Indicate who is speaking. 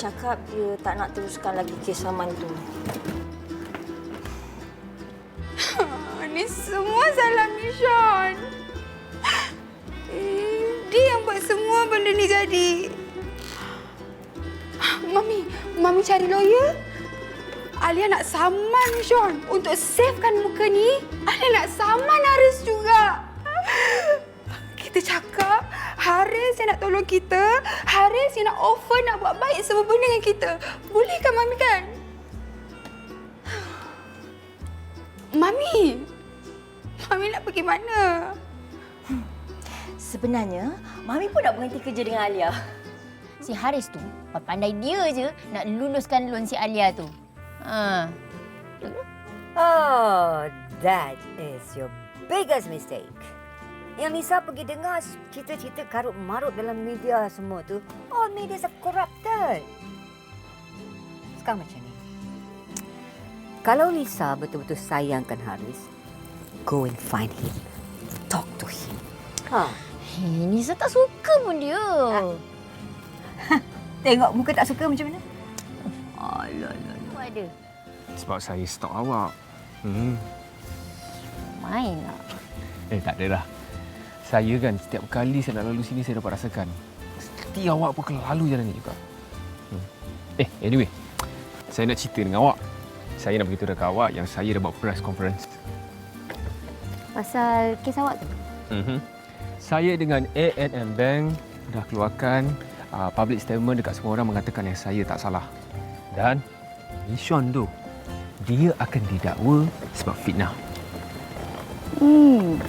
Speaker 1: cakap dia tak nak teruskan lagi kes Saman tu.
Speaker 2: Ini semua salah Mission. Eh, Dia yang buat semua benda ni jadi. Mami, Mami cari lawyer. Alia nak saman Mission. Untuk savekan muka ni, Alia nak saman Haris juga. Kita cakap Haris yang nak tolong kita. Haris yang nak offer nak buat baik semua benda dengan kita. Boleh kan Mami kan? Mami! Mami nak pergi mana?
Speaker 1: Sebenarnya, Mami pun nak berhenti kerja dengan Alia.
Speaker 3: Si Haris tu, pandai dia je nak luluskan loan si Alia tu. Ha.
Speaker 4: Oh, that is your biggest mistake. Yang Lisa pergi dengar cerita-cerita karut marut dalam media semua tu, all medias are corrupted. Sekarang macam ni. Kalau Lisa betul-betul sayangkan Haris, go and find him. Talk to him. Ha.
Speaker 3: Eh, Nisa tak suka pun dia.
Speaker 4: Tengok muka tak suka macam mana?
Speaker 3: Alah, alah, ada.
Speaker 5: Sebab saya stok awak. Hmm.
Speaker 3: Main lah.
Speaker 5: Eh, tak adalah. Saya kan setiap kali saya nak lalu sini saya dapat rasakan. Mesti awak pun kena lalu jalan ni juga. Hmm. Eh, anyway. Saya nak cerita dengan awak. Saya nak beritahu dekat awak yang saya dah buat press conference.
Speaker 3: Pasal kes awak tu.
Speaker 5: Mm-hmm. Saya dengan A&M Bank dah keluarkan uh, public statement dekat semua orang mengatakan yang saya tak salah. Dan Mission tu, dia akan didakwa sebab fitnah.
Speaker 3: Hmm.